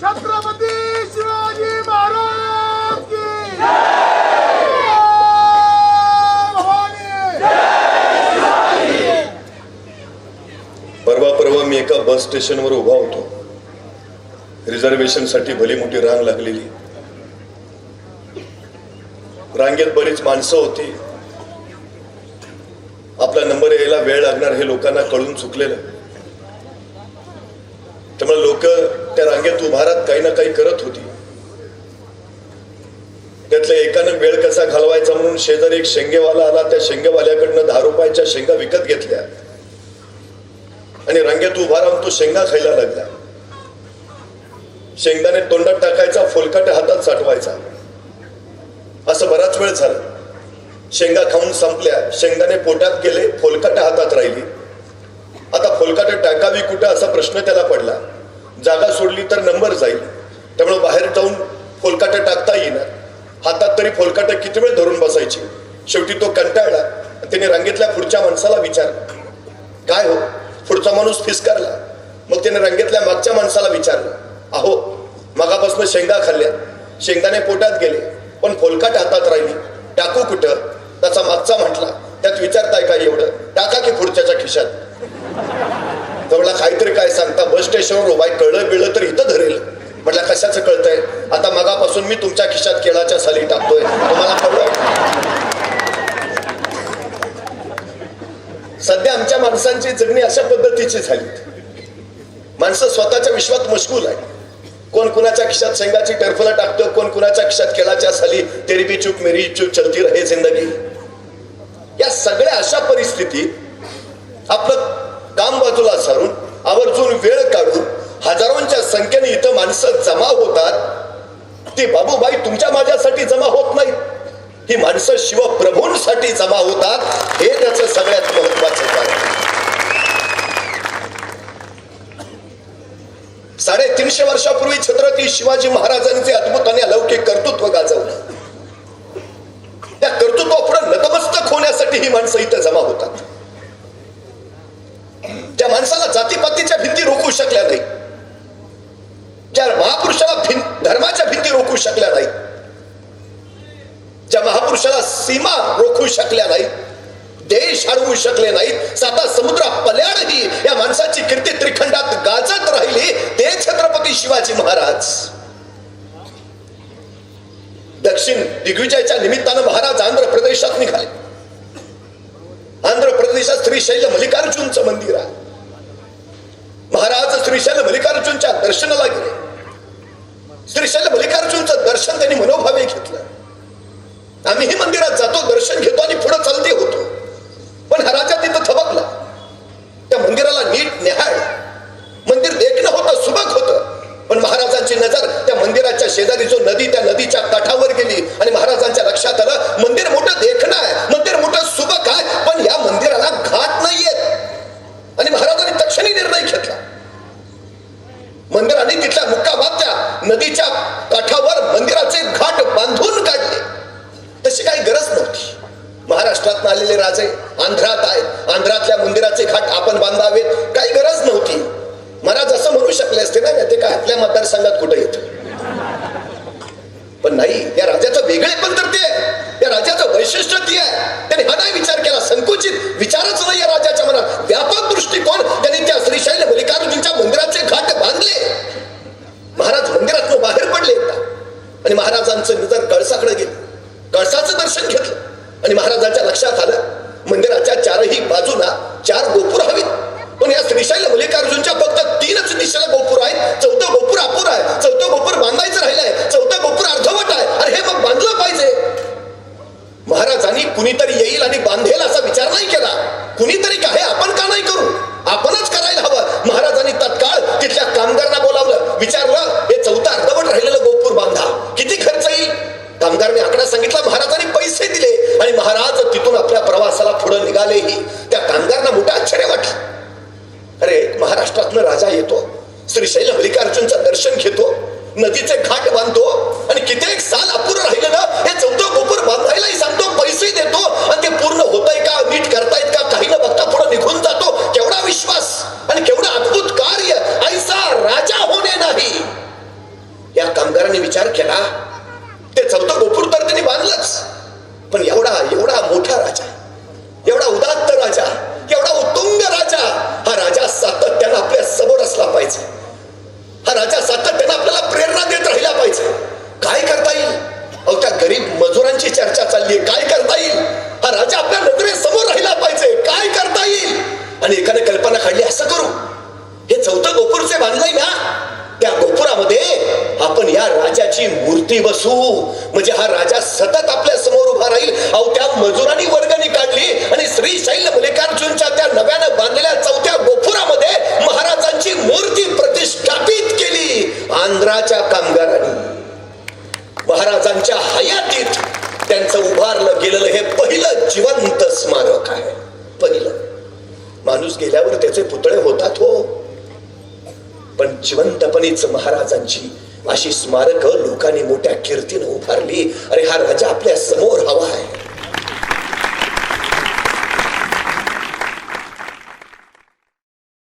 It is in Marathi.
छत्रपती शिवाजी महाराज की परवा परवा मी एका बस स्टेशनवर उभा होतो. रिझर्वेशनसाठी भली मोठी रांग लागलेली. रांगेत बरीच माणसं होती. आपला नंबर यायला वेळ लागणार हे लोकांना कळून चुकलेलं त्यामुळे लोक त्या उभारात काही ना काही करत होती. त्यातल्या एकानं वेळ कसा घालवायचा म्हणून शेजारी एक शेंगेवाला आला त्या शेंगेवाल्याकडनं दहा रुपयाच्या शेंगा विकत घेतल्या. आणि रांगेत उभा राहून तो शेंगा खायला लागला. शेंगदाणे तोंडात टाकायचा फोलकाट हातात साठवायचा. असं बराच वेळ झाला. शेंगा खाऊन संपल्या. शेंगाने पोटात गेले फोलकाट हातात राहिली. आता फोलकाट टाकावी कुठं असा प्रश्न त्याला पडला. जागा सोडली तर नंबर जाईल. त्यामुळे बाहेर जाऊन फोलकाटे टाकता येणार. हातात तरी फोलकाटे किती वेळ धरून बसायची? शेवटी तो कंटाळला. त्याने रांगेतल्या पुढच्या माणसाला विचारलं. काय हो? पुढचा माणूस फिसकारला. मग त्याने रांगेतल्या मागच्या माणसाला विचारलं. अहो मागापासून शेंगा खाल्ल्या. शेंगदाणे पोटात गेले. पण फोलकाट हातात राहिली. टाकू कुठं? त्याचा मागचा म्हटला. त्यात विचारताय काय एवढं? टाका की पुढच्याच्या खिशात. सांगता बस स्टेशनवर उभाय कळलं बिळलं तर इथं धरेल. म्हटलं कशाचं कळतंय? आता मगापासून मी तुमच्या खिशात केळाच्या साली टाकतोय. तुम्हाला कळलं सध्या आमच्या माणसांची जगणी अशा पद्धतीची झाली. माणसं स्वतःच्या विश्वात मशगूल आहे कोण कुणाच्या खिशात शेंगाची टर्फला टाकतो कोण कुणाच्या खिशात केळाच्या साली तेरी बी चूक मेरी चूक चलती रहे जिंदगी. या सगळ्या अशा परिस्थितीत आपलं काम बाजूला सारून आवर्जून वेळ काढून हजारोंच्या संख्येने इथं माणसं जमा होतात ती बाबूबाई तुमच्या माझ्यासाठी जमा होत नाही. ही माणसं शिवप्रभूंसाठी जमा होतात हे त्याचं सगळ्यात महत्वाचं कारण साडेतीनशे वर्षापूर्वी छत्रपती शिवाजी महाराजांचे अद्भुत आणि अलौकिक कर्तृत्व गाजवलं. त्या कर्तृत्वापुढे नतमस्तक होण्यासाठी ही माणसं इथं जमा होतात त्या माणसाला जातीपातीच्या भिंती रोखू शकल्या नाही. ज्या महापुरुषाला भिं धर्माच्या भिंती रोखू शकल्या नाही ज्या महापुरुषाला सीमा रोखू शकल्या नाही देश अडवू शकले नाहीत साता समुद्र पल्याडही या माणसाची कीर्ती त्रिखंडात गाजत राहिली ते छत्रपती शिवाजी महाराज. दक्षिण दिग्विजयाच्या निमित्तानं महाराज आंध्र प्रदेशात निघाले. आंध्र प्रदेशात श्रीशैल मल्लिकार्जुनचं मंदिर आहे. श्रीशैल मल्लिकार्जुनच्या दर्शनाला गेले. श्रीशैल मल्लिकार्जुनचं दर्शन त्यांनी मनोभावे घेतलं. आम्हीही मंदिरात जातो दर्शन घेतो आणि पुढे चालते होतो पण हा राजा तिथं थबकला त्या मंदिराला नीट निहाळ मंदिर देखणं होतं सुबक होतं पण महाराजांची नजर त्या मंदिराच्या शेजारी जो नदी त्या नदीच्या काठावर गेली आणि महाराजांच्या लक्षात आलं मंदिर मोठं देखणं आहे मंदिर मोठं सुबक आहे पण या मंदिराला घाट नाहीयेत आणि महाराजांनी तक्षणी निर्णय घेतला मंदिराने तिथल्या मुक्कामात त्या नदीच्या काठावर मंदिराचे घाट बांधून काढले. तशी काही गरज नव्हती. महाराष्ट्रात आलेले राजे आंध्रात आहेत. आंध्रातल्या मंदिराचे घाट आपण बांधावेत काही गरज नव्हती महाराज असं म्हणू शकले असते ना ते काय आपल्या मतदारसंघात कुठे येत पण नाही या राजाचं वेगळे पण तर ते आहे. या राजाचं वैशिष्ट्य ते आहे त्याने हा नाही विचार केला संकुचित विचारच नाही या राजाच्या मनात व्यापक दृष्टिकोन त्यांनी त्या श्रीशैल मल्लिकार्जुनच्या मंदिराचे घाट बांधले महाराज मंदिरातून बाहेर पडले एकदा आणि महाराजांचं नजर कळसाकडे गेली कळसाचं दर्शन घेतलं. आणि महाराजांच्या लक्षात आलं मंदिराच्या चारही बाजूला चार गोपूर हवीत. पण या श्रीशैल मल्लिकार्जुनच्या फक्त तीनच दिशेला गोपूर आहेत. चौथं गोपूर अपूर आहे. चौथं गोपूर बांधायचं राहिलंय चौथं गोपूर अर्धवट आहे. अरे हे मग बांधलं पाहिजे. महाराजांनी कुणीतरी येईल आणि बांधेल असा विचार नाही केला. कुणीतरी काय आपण का नाही करू? आपणच करायला हवं. महाराजांनी तत्काळ तिथल्या कामगारांना बोलावलं. विचारलं हे चौथं अर्धवट राहिलेलं गोपूर बांधा. किती खर्च येईल? कामगारने आकडा सांगितला महाराजांनी पैसे दिले आणि महाराज तिथून आपल्या प्रवासाला पुढे निघालेही त्या कामगारांना मोठं आश्चर्य वाटलं. अरे महाराष्ट्रातनं राजा येतो श्रीशैल मल्लिकार्जुनचं दर्शन घेतो नदीचे घाट बांधतो आणि कित्येक साल अपुरं राहिलं ना हे चौथं गोपूर बांधायलाही सांगतो पैसे देतो आणि ते पूर्ण होतंय का नीट करतायत का काही न बघता पुढे निघून जातो. केवढा विश्वास आणि केवढं अद्भुत कार्य ऐसा राजा होणे नाही. या कामगारांनी विचार केला ते चौथं गोपूर तर त्यांनी बांधलंच पण एवढा एवढा मोठा राजा हा राजा सातत्यानं आपल्याला प्रेरणा देत राहिला पाहिजे. काय करता येईल? अहो त्या गरीब मजुरांची चर्चा चालली काय करता येईल? हा राजा आपल्या नजरेसमोर राहिला पाहिजे. काय करता येईल? आणि एकाने कल्पना काढली असं करू. हे चौथं गोपूरचे बांधलंय ना त्या गोपुरामध्ये आपण या राजाची मूर्ती बसू. म्हणजे हा राजा सतत आपल्यासमोर उभा राहील. अहो त्या मजुरांनी वर्गणी जिवंत स्मारक आहे. पहिलं माणूस गेल्यावर त्याचे पुतळे होतात हो. पण जिवंतपणीच महाराजांची अशी स्मारक लोकांनी मोठ्या कीर्तीनं उभारली. अरे हा राजा आपल्यासमोर